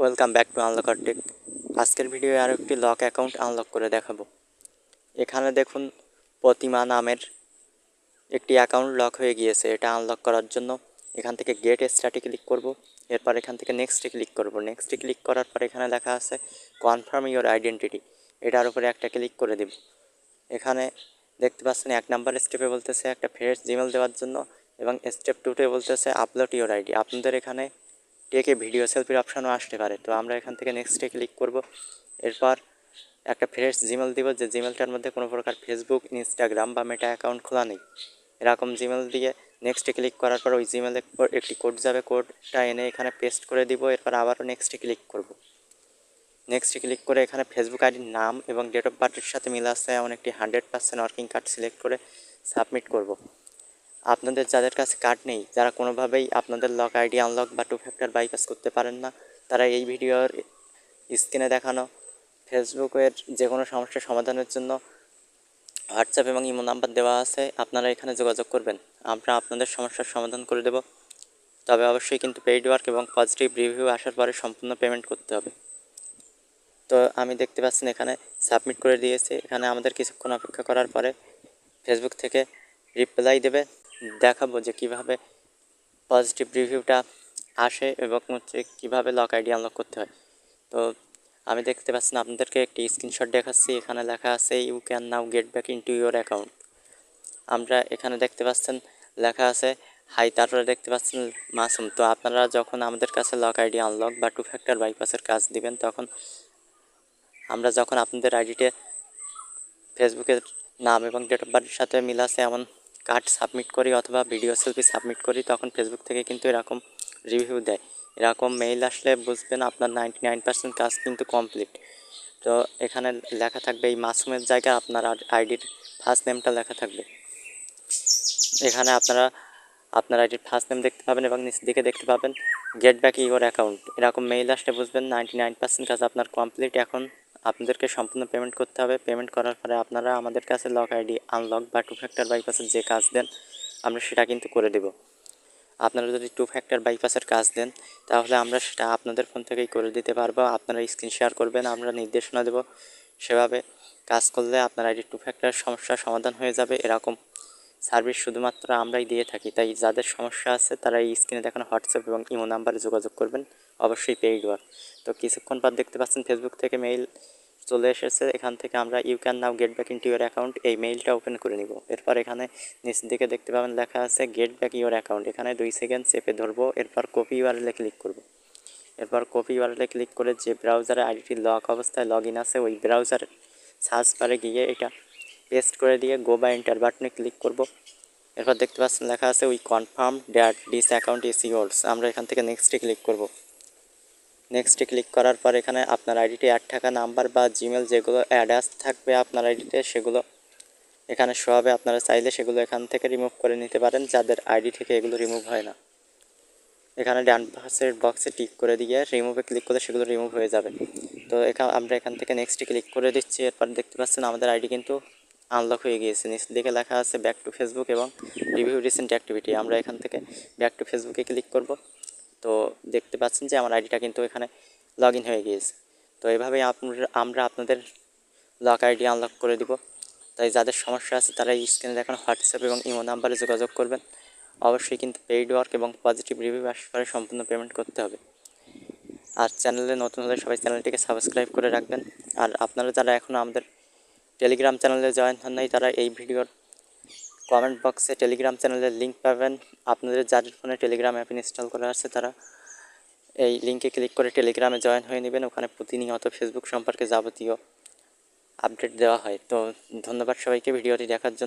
Welcome back to unlocker tech আজকের ভিডিওয়ে আরও একটি লক অ্যাকাউন্ট আনলক করে দেখাবো। এখানে দেখুন, প্রতিমা নামের একটি অ্যাকাউন্ট লক হয়ে গিয়েছে। এটা আনলক করার জন্য এখান থেকে গেট স্টার্টে ক্লিক করব। এরপর এখান থেকে নেক্সটে ক্লিক করব। নেক্সটে ক্লিক করার পর এখানে লেখা আছে কনফার্ম ইওর আইডেন্টিটি এটার উপরে একটা ক্লিক করে দেব। এখানে দেখতে পাচ্ছেন, এক নাম্বার স্টেপে বলতেছে, একটা ফ্রেশ জিমেল দেওয়ার জন্য এবং স্টেপ টুতে বলতেছে আপলোড ইওর আইডি আপনাদের এখানে টেকে ভিডিও সেলফির অপশানও আসতে পারে। তো আমরা এখান থেকে নেক্সটে ক্লিক করব। এরপর একটা ফ্রেশ জিমেল দিব, যে জিমেলটার মধ্যে কোনো প্রকার ফেসবুক ইনস্টাগ্রাম বা মেটা অ্যাকাউন্ট খোলা নেই। এরকম জিমেল দিয়ে নেক্সটে ক্লিক করার পর ওই জিমেলে একটি কোড যাবে। কোডটা এনে এখানে পেস্ট করে দিব। এরপর আবারও নেক্সটে ক্লিক করব। নেক্সটে ক্লিক করে এখানে ফেসবুক আইডির নাম এবং ডেট অফ বার্থের সাথে মিল আছে। এমন একটি hundred percent working card select করে সাবমিট করব। আপনাদের যাদের কাছে কার্ড নেই, যারা কোনোভাবেই আপনাদের লক আইডি আনলক বা টু ফ্যাক্টর বাইপাস করতে পারেন না, তারা এই ভিডিওর স্ক্রিনে দেখানো ফেসবুকের যে কোনো সমস্যার সমাধানের জন্য হোয়াটসঅ্যাপ এবং ইমো নাম্বার দেওয়া আছে, আপনারা এখানে যোগাযোগ করবেন। আমরা আপনাদের সমস্যার সমাধান করে দেব। তবে অবশ্যই কিন্তু পেইড ওয়ার্ক এবং পজিটিভ রিভিউ আসার পরে সম্পূর্ণ পেমেন্ট করতে হবে। তো আমি দেখতে পাচ্ছেন এখানে সাবমিট করে দিয়েছি। এখানে আমাদের কিছুক্ষণ অপেক্ষা করার পরে ফেসবুক থেকে রিপ্লাই দেবে। দেখাবো যে কীভাবে পজিটিভ রিভিউটা আসে এবং হচ্ছে কীভাবে লক আইডি আনলক করতে হয়। তো আমি দেখতে পাচ্ছেন আপনাদেরকে একটি স্ক্রিনশট দেখাচ্ছি। এখানে লেখা আছে you can now get back into your account আমরা এখানে দেখতে পাচ্ছেন, লেখা আছে হাই তারপরে দেখতে পাচ্ছেন, মাসুম, তো আপনারা যখন আমাদের কাছে লক আইডি আনলক বা টু ফ্যাক্টর বাইপাসের কাজ দিবেন, তখন আমরা যখন আপনাদের আইডিতে ফেসবুকের নাম এবং ডেট অফ বার্থের সাথে মিল আছে, এমন কার্ড সাবমিট করি অথবা ভিডিও সেলফি সাবমিট করি, তখন ফেসবুক থেকে কিন্তু এরকম রিভিউ দেয়। এরকম মেইল আসলে বুঝবেন আপনার নাইনটি নাইন পার্সেন্ট কাজ কিন্তু কমপ্লিট তো এখানে লেখা থাকবে এই মাসুমের জায়গায় আপনার আইডির ফার্স্ট নেমটা লেখা থাকবে। এখানে আপনারা, আপনার আইডির ফার্স্ট নেম দেখতে পাবেন এবং নিচের দিকে দেখতে পাবেন গেট ব্যাক ইউর অ্যাকাউন্ট এরকম মেইল আসলে বুঝবেন নাইনটি নাইন পার্সেন্ট কাজ আপনার কমপ্লিট এখন আপনাদেরকে সম্পূর্ণ পেমেন্ট করতে হবে। পেমেন্ট করার পরে আপনারা আমাদের কাছে লক আইডি আনলক বা টু ফ্যাক্টর বাইপাসের যে কাজ দেন, আমরা সেটা কিন্তু করে দেব। আপনারা যদি টু ফ্যাক্টর বাইপাসের কাজ দেন, তাহলে আমরা সেটা আপনাদের ফোন থেকেই করে দিতে পারব। আপনারা স্ক্রিন শেয়ার করবেন, আমরা নির্দেশনা দেব। সেভাবে কাজ করলে আপনার আইডি টু ফ্যাক্টর সমস্যার সমাধান হয়ে যাবে, এরকম সার্ভিস শুধুমাত্র আমরাই দিয়ে থাকি। তাই যাদের সমস্যা আছে তারা এই স্ক্রিনে দেখানো হোয়াটসঅ্যাপ এবং ইমো নাম্বারে যোগাযোগ করবেন। অবশ্যই পেইড ওয়ার্ক। তো কিছুক্ষণ পর দেখতে পাচ্ছেন ফেসবুক থেকে মেইল চলে এসেছে। এখান থেকে আমরা you can now get back into your account এই মেইলটা ওপেন করে নিব। এরপর এখানে নিচ দিকে দেখতে পাবেন লেখা আছে গেট ব্যাক ইউর অ্যাকাউন্ট এখানে দুই সেকেন্ড চেপে ধরবো। এরপর কপি ইউআরএলে ক্লিক করব। এরপর কপি ইউআরএলে ক্লিক করে যে ব্রাউজারে আইডিটি লক অবস্থায় লগ ইন আছে, ওই ব্রাউজার সার্চ বারে গিয়ে এটা পেস্ট করে দিয়ে গো বা এন্টার বাটনে ক্লিক করব। এরপর দেখতে পাচ্ছেন লেখা আছে we confirm that this account is yours আমরা এখান থেকে নেক্সটে ক্লিক করব। নেক্সটে ক্লিক করার পর এখানে আপনার আইডিতে অ্যাড থাকা নাম্বার বা জিমেল যেগুলো অ্যাডাস থাকবে আপনার আইডিতে সেগুলো এখানে শো হবে। আপনারা চাইলে সেগুলো এখান থেকে রিমুভ করে নিতে পারেন, যাদের আইডি থেকে এগুলো রিমুভ হয় না। এখানে ডান পাশের বক্সে টিক করে দিয়ে রিমুভে ক্লিক করলে সেগুলো রিমুভ হয়ে যাবে। তো এখানে আমরা এখান থেকে নেক্সটে ক্লিক করে দিচ্ছি। এরপর দেখতে পাচ্ছেন আমাদের আইডি কিন্তু আনলক হয়ে গিয়েছে। নিচ দিকে লেখা আছে ব্যাক টু ফেসবুক এবং রিভিউ রিসেন্ট অ্যাক্টিভিটি আমরা এখান থেকে ব্যাক টু ফেসবুকে ক্লিক করব। তো দেখতে পাচ্ছেন যে আমার আইডিটা কিন্তু এখানে লগ ইন হয়ে গিয়েছে। তো এভাবেই আমরা আপনাদের লক আইডি আনলক করে দিব। তাই যাদের সমস্যা আছে তারা এই স্ক্রিনে দেখানো হোয়াটসঅ্যাপ এবং ইমো নাম্বারে যোগাযোগ করবেন। অবশ্যই কিন্তু পেইড ওয়ার্ক এবং পজিটিভ রিভিউ আসার সম্পূর্ণ পেমেন্ট করতে হবে। আর চ্যানেলে নতুন হলে সবাই চ্যানেলটিকে সাবস্ক্রাইব করে রাখবেন। আর আপনারা যারা এখনও আমাদের টেলিগ্রাম চ্যানেলে জয়েন হন নাই তারা এই ভিডিওর কমেন্ট বক্সে টেলিগ্রাম চ্যানেলের লিঙ্ক পাবেন। আপনাদের যাদের ফোনে টেলিগ্রাম অ্যাপ ইনস্টল করা আছে তারা এই লিঙ্কে ক্লিক করে টেলিগ্রামে জয়েন হয়ে নেবেন। ওখানে প্রতিনিয়ত ফেসবুক সম্পর্কে যাবতীয় আপডেট দেওয়া হয়। তো ধন্যবাদ সবাইকে ভিডিওটি দেখার জন্য।